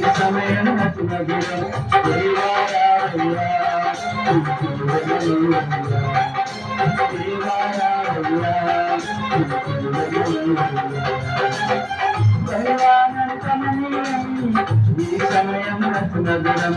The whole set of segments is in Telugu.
ఈ సమయం నతు మధురం దేవారాయ్యా కళ్యాణం కమనీయం ఈ సమయం నతు మధురం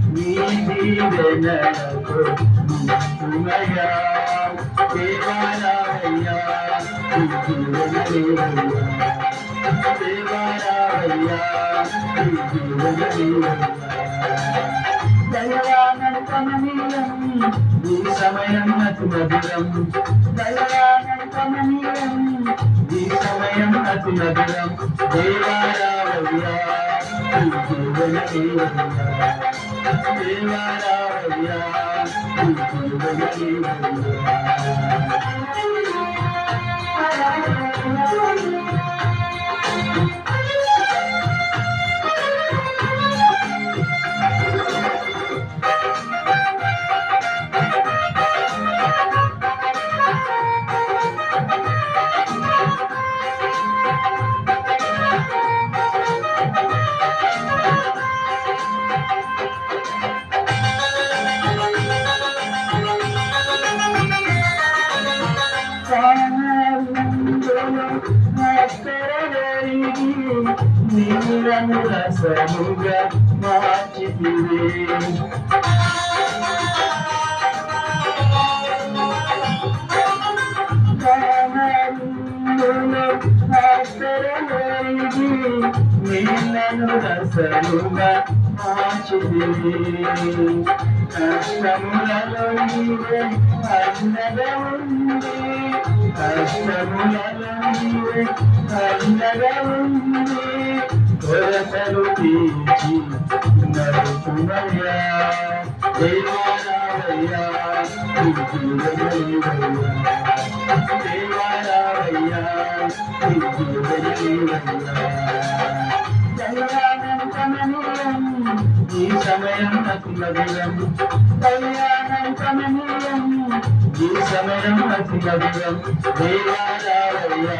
నీ దీవెనలతో నింపుమయ్యా. దేవాలయ్యా, నీ దీవెనలేవయ్యా. దేవాలయ్యా, నీ సమయం మధురం దయానంతమనీయం సమయం మధురం ఈ జీవన దేవయ్యా దేవారావయ్యా ఈ జీవన మార్చితివే నీళ్ళను రసముగా మార్చితివే కష్టములలో నీవే అన్నగా ఉంది కష్టములలో నీవే అన్నగా ఉంది కొరతలు తీర్చి నడుచుమయ్యా దేవారావయ్యా దేవారావయ్యా ఈ సమయం నాకు మధురం కళ్యాణం కమనీయం ఈ సమయం నాకు మధురం దేవాలయ్యా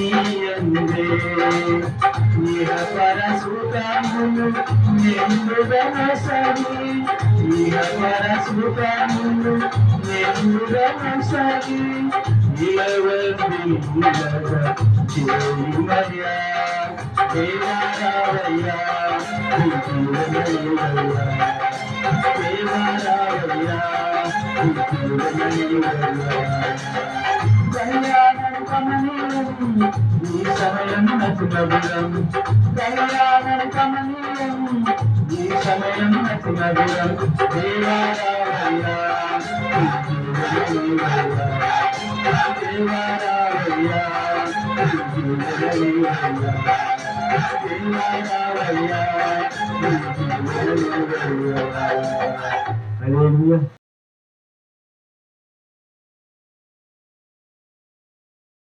నీయందే జ్ఞానము సంపదలన్నీయో రూపమైనవి నీయందే ఇహపర సుఖములు నిండుగనసరి ఇహపర సుఖములు నిండుగనసరి ఇలవంది చేయుమయ్యా దేవారావయ్యా దేవారావయ్యా కళ్యాణం కమనీయం ఈ సమయం నచుమధురం కళ్యాణం కమనీయం ఈ సమయం